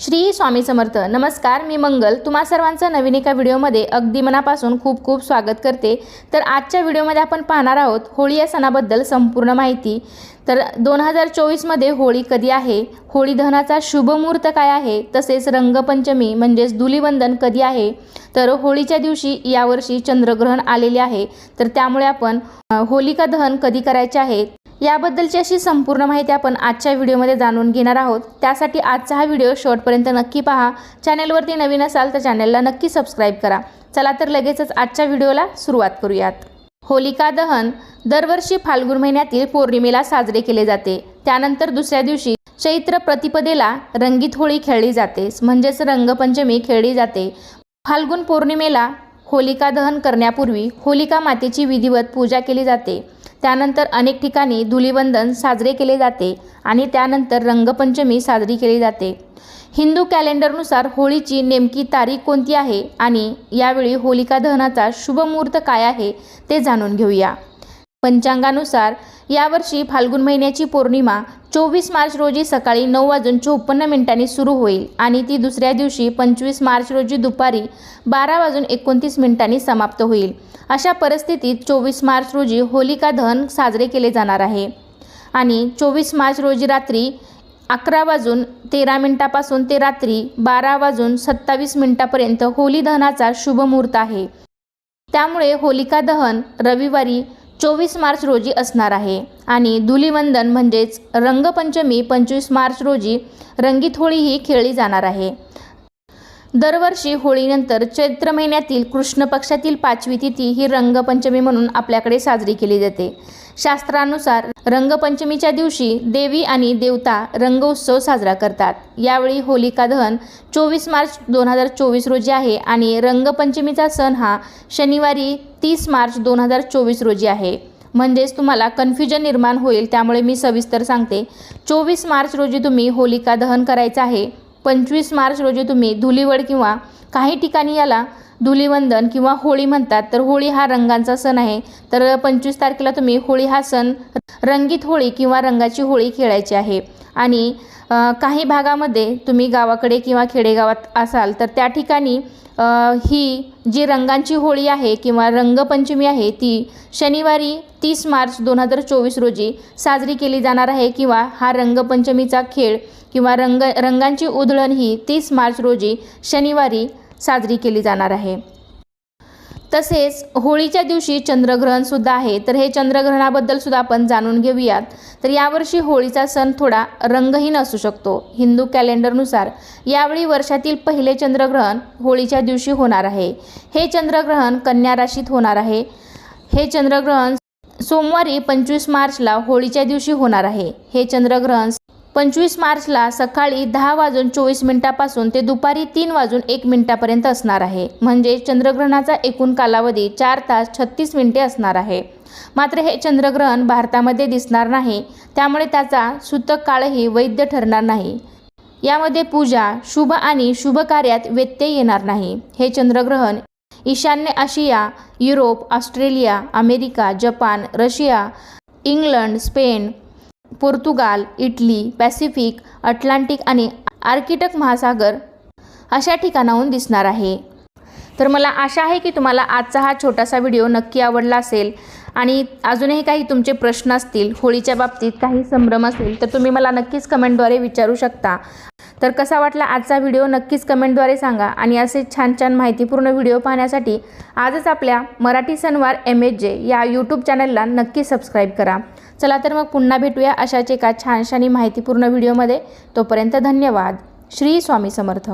श्री स्वामी समर्थ. नमस्कार मी मंगल. तुम्हा सर्वांचं नवीन एका व्हिडिओमध्ये अगदी मनापासून खूप खूप स्वागत करते. तर आजच्या व्हिडिओमध्ये आपण पाहणार आहोत होळी या सणाबद्दल संपूर्ण माहिती. तर दोन हजार चोवीसमध्ये होळी कधी आहे? होळी दहनाचा शुभ मुहूर्त काय आहे? तसेच रंगपंचमी म्हणजेच धुलीवंदन कधी आहे? तर होळीच्या दिवशी यावर्षी चंद्रग्रहण आलेले आहे. तर त्यामुळे आपण होलिका दहन कधी करायचे आहे? याबद्दलची अशी संपूर्ण माहिती आपण आजच्या व्हिडिओमध्ये जाणून घेणार आहोत. त्यासाठी आजचा हा व्हिडिओ शेवटपर्यंत नक्की पहा. चॅनलवरती नवीन असाल तर चॅनलला नक्की सबस्क्राईब करा. चला तर लगेचच आजच्या व्हिडिओला सुरुवात करूयात. होलिका दहन दरवर्षी फाल्गुन महिन्यातील पौर्णिमेला साजरे केले जाते. त्यानंतर दुसऱ्या दिवशी चैत्र प्रतिपदेला रंगीत होळी खेळली जाते. म्हणजेच रंगपंचमी खेळली जाते. फाल्गुन पौर्णिमेला होलिका दहन करण्यापूर्वी होलिका मातेची विधिवत पूजा केली जाते. त्यानंतर अनेक ठिकाणी धुलिवंदन साजरे केले जाते आणि त्यानंतर रंगपंचमी साजरी केली जाते. हिंदू कॅलेंडरनुसार होळीची नेमकी तारीख कोणती आहे आणि यावेळी होलिका दहनाचा शुभ मुहूर्त काय आहे ते जाणून घेऊया. पंचांगानुसार यावर्षी फाल्गुन महिन्याची पौर्णिमा चोवीस मार्च रोजी सकाळी नऊ वाजून चोपन्न मिनिटांनी सुरू होईल आणि ती दुसऱ्या दिवशी पंचवीस मार्च रोजी दुपारी बारा वाजून एकोणतीस मिनिटांनी समाप्त होईल. अशा परिस्थितीत चोवीस मार्च रोजी होलिका दहन साजरे केले जाणार आहे. आणि चोवीस मार्च रोजी रात्री अकरा वाजून तेरा मिनिटापासून ते रात्री बारा वाजून सत्तावीस मिनिटापर्यंत होली दहनाचा शुभ मुहूर्त आहे. त्यामुळे होलिका दहन रविवारी चोवीस मार्च रोजी असणार आहे. आणि धुलिवंदन म्हणजेच रंगपंचमी पंचवीस मार्च रोजी रंगीत होळी ही खेळली जाणार आहे. दरवर्षी होळीनंतर चैत्र महिन्यातील कृष्ण पक्षातील पाचवी तिथी ही रंगपंचमी म्हणून आपल्याकडे साजरी केली जाते. शास्त्रानुसार रंगपंचमीच्या दिवशी देवी आणि देवता रंग उत्सव साजरा करतात. यावेळी होलिका दहन चोवीस मार्च दोन हजार चोवीस रोजी आहे आणि रंगपंचमीचा सण हा शनिवारी तीस मार्च दोन हजार चोवीस रोजी आहे. म्हणजेच तुम्हाला कन्फ्युजन निर्माण होईल त्यामुळे मी सविस्तर सांगते. चोवीस मार्च रोजी तुम्ही होलिका दहन करायचं आहे. पंचवीस मार्च रोजी तुम्ही धुलीवड किंवा काही ठिकाणी याला धुलीवंदन किंवा होळी म्हणतात. तर होळी हा रंगांचा सण आहे. तर पंचवीस तारखेला तुम्ही होळी हा सण रंगीत होळी किंवा रंगाची होळी खेळायची आहे. आणि काही भागामध्ये तुम्ही गावाकडे किंवा खेडेगावात असाल तर त्या ठिकाणी ही जी रंगांची होळी आहे किंवा रंगपंचमी आहे ती शनिवारी तीस मार्च दोन हजार चोवीस रोजी साजरी केली जाणार आहे किंवा हा रंगपंचमीचा खेळ किंवा रंग रंगांची उधळण ही तीस मार्च रोजी शनिवारी साजरी केली जाणार आहे. तसेच होळीच्या दिवशी चंद्रग्रहणसुद्धा आहे. तर हे चंद्रग्रहणाबद्दल सुद्धा आपण जाणून घेऊयात. तर यावर्षी होळीचा सण थोडा रंगहीन असू शकतो. हिंदू कॅलेंडरनुसार यावेळी वर्षातील पहिले चंद्रग्रहण होळीच्या दिवशी होणार आहे. हे चंद्रग्रहण कन्या राशीत होणार आहे. हे चंद्रग्रहण सोमवारी पंचवीस मार्चला होळीच्या दिवशी होणार आहे. हे चंद्रग्रहण पंचवीस मार्चला सकाळी दहा वाजून चोवीस मिनिटापासून ते दुपारी तीन वाजून एक मिनिटापर्यंत असणार आहे. म्हणजे चंद्रग्रहणाचा एकूण कालावधी चार तास छत्तीस मिनिटे असणार आहे. मात्र हे चंद्रग्रहण भारतामध्ये दिसणार नाही. त्यामुळे त्याचा सूतक काळही वैध ठरणार नाही. यामध्ये पूजा शुभ आणि शुभ कार्यात व्यत्यय येणार नाही. हे चंद्रग्रहण ईशान्य Asia Europe Australia America Japan Russia England Spain Portugal Italy Pacific Atlantic आणि आर्किटक महासागर अशा ठिकाणाहून दिसणार आहे. तर मला आशा आहे की तुम्हाला आजचा हा छोटासा व्हिडिओ नक्की आवडला असेल आणि अजूनही काही तुमचे प्रश्न असतील होळीच्या बाबतीत काही संभ्रम असेल तर तुम्ही मला नक्कीच कमेंटद्वारे विचारू शकता. तर कसा वाटला आजचा व्हिडिओ नक्कीच कमेंटद्वारे सांगा. आणि असे छान छान माहितीपूर्ण व्हिडिओ पाहण्यासाठी आजच आपल्या मराठी सणवार एम एच जे या यूट्यूब चॅनलला नक्की सबस्क्राईब करा. चला तर मग पुन्हा भेटूया अशाच एका छानशानी माहितीपूर्ण व्हिडिओमध्ये. तोपर्यंत धन्यवाद. श्री स्वामी समर्थ.